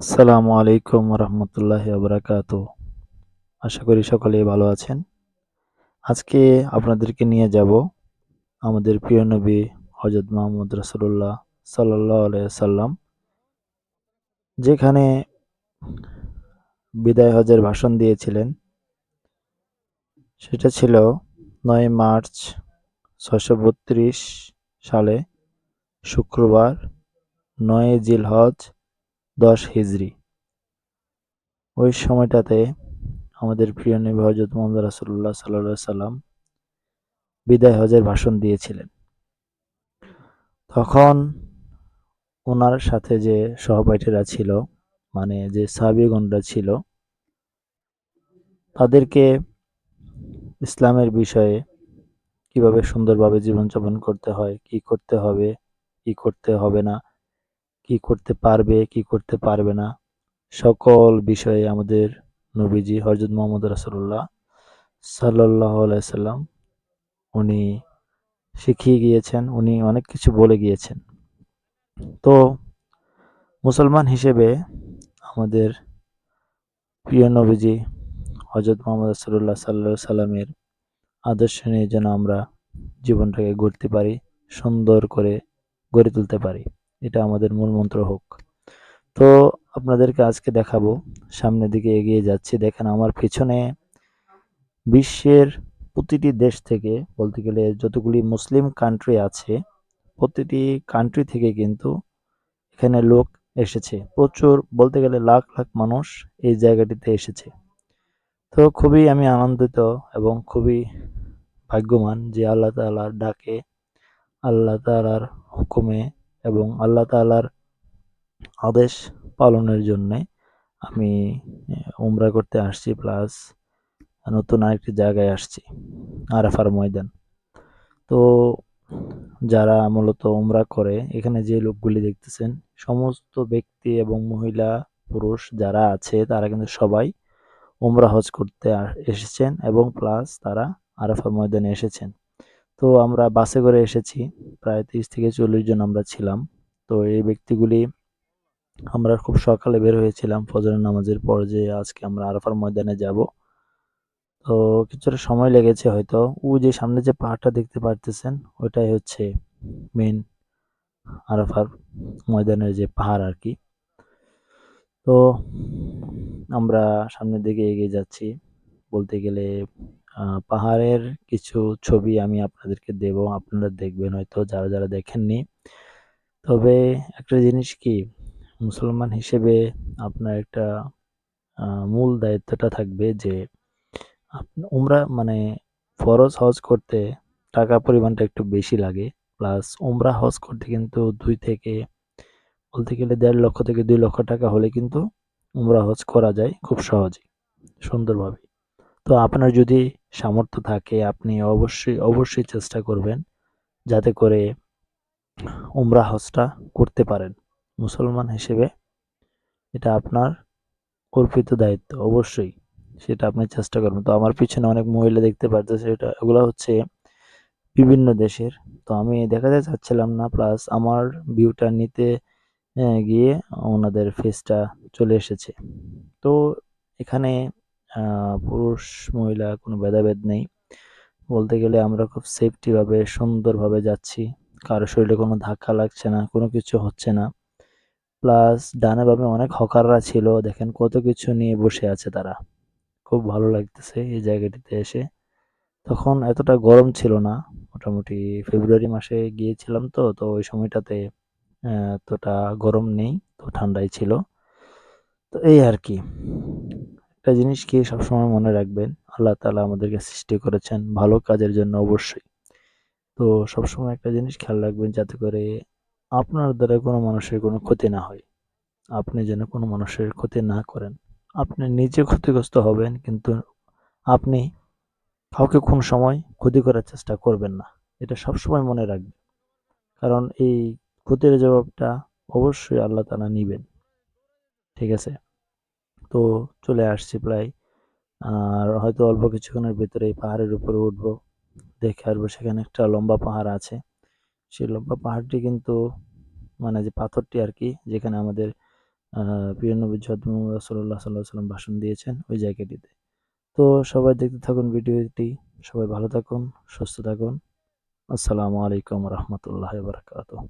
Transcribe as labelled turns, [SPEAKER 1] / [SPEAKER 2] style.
[SPEAKER 1] আসসালামু আলাইকুম রহমতুল্লাহ বারাকাত আশা করি সকলেই ভালো আছেন। আজকে আপনাদেরকে নিয়ে যাব আমাদের প্রিয় নবী হজরত মোহাম্মদ রসুল্লাহ সাল্লাহ সাল্লাম যেখানে বিদায় হজের ভাষণ দিয়েছিলেন। সেটা ছিল নয় মার্চ ছশো সালে শুক্রবার, নয় জিল হজ দশ হিজড়ি ওই সময়টাতে আমাদের প্রিয় নবী হজরত মোহাম্মদ রাসুল্লাহ সাল্লাহ সাল্লাম বিদায় হজের ভাষণ দিয়েছিলেন। তখন ওনার সাথে যে সহপাঠীরা ছিল মানে যে সাহাবিগণরা ছিল, তাদেরকে ইসলামের বিষয়ে কীভাবে সুন্দরভাবে জীবনযাপন করতে হয়, কি করতে হবে, কি করতে হবে না কি করতে পারবে, কি করতে পারবে না, সকল বিষয়ে আমাদের নবীজি হজরত মোহাম্মদ রাসুল্লাহ সাল্লাহ সাল্লাম উনি শিখিয়ে গিয়েছেন, উনি অনেক কিছু বলে গিয়েছেন। তো মুসলমান হিসেবে আমাদের প্রিয় নবীজি হজরত মোহাম্মদ রাসুল্লাহ সাল্লা সাল্লামের আদর্শ নিয়ে যেন আমরা জীবনটাকে গড়তে পারি, সুন্দর করে গড়ে তুলতে পারি। এটা আমাদের মূল মন্ত্র হোক। তো আপনাদেরকে আজকে দেখাবো। সামনের দিকে এগিয়ে যাচ্ছি। দেখেন আমার পিছনে বিশ্বের প্রতিটি দেশ থেকে বলতে গেলে যতগুলি মুসলিম কান্ট্রি আছে, প্রতিটি কান্ট্রি থেকে কিন্তু এখানে লোক এসেছে। প্রচুর বলতে গেলে লাখ লাখ মানুষ এই জায়গাটিতে এসেছে। তো খুবই আমি আনন্দিত এবং খুবই ভাগ্যবান যে আল্লাহ তালার ডাকে, আল্লাহ তালার হুকুমে এবং আল্লাহ তালার আদেশ পালনের জন্যে আমি উমরা করতে আসছি, প্লাস নতুন আরেকটি জায়গায় আসছি, আরাফার ময়দান। তো যারা মূলত উমরা করে, এখানে যে লোকগুলি দেখতেছেন, সমস্ত ব্যক্তি এবং মহিলা, পুরুষ যারা আছে, তারা কিন্তু সবাই উমরা হজ করতে এসেছেন এবং প্লাস তারা আরাফার ময়দানে এসেছেন। তো আমরা বাসে করে এসেছি। প্রায় তিরিশ থেকে চল্লিশ জন আমরা ছিলাম। তো এই ব্যক্তিগুলি আমরা খুব সকালে বের হয়েছিলাম ফজরের নামাজের পর যে আজকে আমরা আরাফার ময়দানে যাব। তো কিছুটা সময় লেগেছে হয়তো। ও যে সামনে যে পাহাড়টা দেখতে পারতেছেন ওইটাই হচ্ছে মেন আরাফার ময়দানের যে পাহাড় আর কি। তো আমরা সামনের দিকে এগিয়ে যাচ্ছি। বলতে গেলে পাহাড়ের কিছু ছবি আমি আপনাদেরকে দেব। আপনারা দেখবেন হয়তো, যারা যারা দেখেননি। তবে একটা জিনিস কি, মুসলমান হিসেবে আপনার একটা মূল দায়িত্বটা থাকবে যে উমরা মানে ফরজ হজ করতে টাকা পরিমাণটা একটু বেশি লাগে। প্লাস উমরা হজ করতে কিন্তু দুই থেকে, বলতে গেলে দেড় লক্ষ থেকে দুই লক্ষ টাকা হলে কিন্তু উমরা হজ করা যায় খুব সহজেই, সুন্দরভাবে। তো আপনার যদি সামর্থ্য থাকে, আপনি অবশ্যই অবশ্যই চেষ্টা করবেন যাতে করে উমরা হজটা করতে পারেন। মুসলমান হিসেবে এটা আপনার কল্পিত দায়িত্ব, অবশ্যই সেটা আপনি চেষ্টা করবেন। তো আমার পিছনে অনেক মহিলা দেখতে পারতেছে এটা এগুলো হচ্ছে বিভিন্ন দেশের। তো আমি দেখাতে চাচ্ছিলাম না প্লাস আমার ভিউটা নিতে গিয়ে ওনাদের ফেসটা চলে এসেছে। তো এখানে পুরুষ, মহিলা, কোনো ভেদাভেদ নেই। বলতে গেলে আমরা খুব সেফটিভাবে সুন্দরভাবে যাচ্ছি। কারও শরীরে কোনো ধাক্কা লাগছে না, কোনো কিছু হচ্ছে না। প্লাস ডানে বামে অনেক হকাররা ছিল। দেখেন কত কিছু নিয়ে বসে আছে তারা। খুব ভালো লাগতেছে এই জায়গাটিতে এসে। তখন এতটা গরম ছিল না। মোটামুটি ফেব্রুয়ারি মাসে গিয়েছিলাম তো তো ওই সময়টাতে এতটা গরম নেই, তো ঠান্ডাই ছিল। তো এই আর কি। একটা জিনিস কি সবসময় মনে রাখবেন, আল্লাহ তালা আমাদেরকে সৃষ্টি করেছেন ভালো কাজের জন্য অবশ্যই। তো সবসময় একটা জিনিস খেয়াল রাখবেন যাতে করে আপনার দ্বারা কোনো মানুষের কোনো ক্ষতি না হয়। আপনি যেন কোনো মানুষের ক্ষতি না করেন। আপনি নিজে ক্ষতিগ্রস্ত হবেন কিন্তু আপনি কাউকে কোন সময় ক্ষতি করার চেষ্টা করবেন না। এটা সবসময় মনে রাখবেন। কারণ এই ক্ষতির জবাবটা অবশ্যই আল্লাহ তালা নিবেন। ঠিক আছে? তো চলে আসছি প্রায়। আর হয়তো অল্প কিছুক্ষণের ভিতরে এই পাহাড়ের উপরে উঠবো দেখে আসব সেখানে একটা লম্বা পাহাড় আছে। সেই লম্বা পাহাড়টি কিন্তু মানে যে পাথরটি আর কি যেখানে আমাদের আহ, প্রিয় নবী জদ মোহাম্মদ রাসূলুল্লাহ সাল্লাহ সাল্লাম ভাষণ দিয়েছেন ওই জায়গাটিতে। তো সবাই দেখতে থাকুন ভিডিওটি সবাই ভালো থাকুন সুস্থ থাকুন। আসসালামু আলাইকুম রহমতুল্লাহ বারকাতুহ।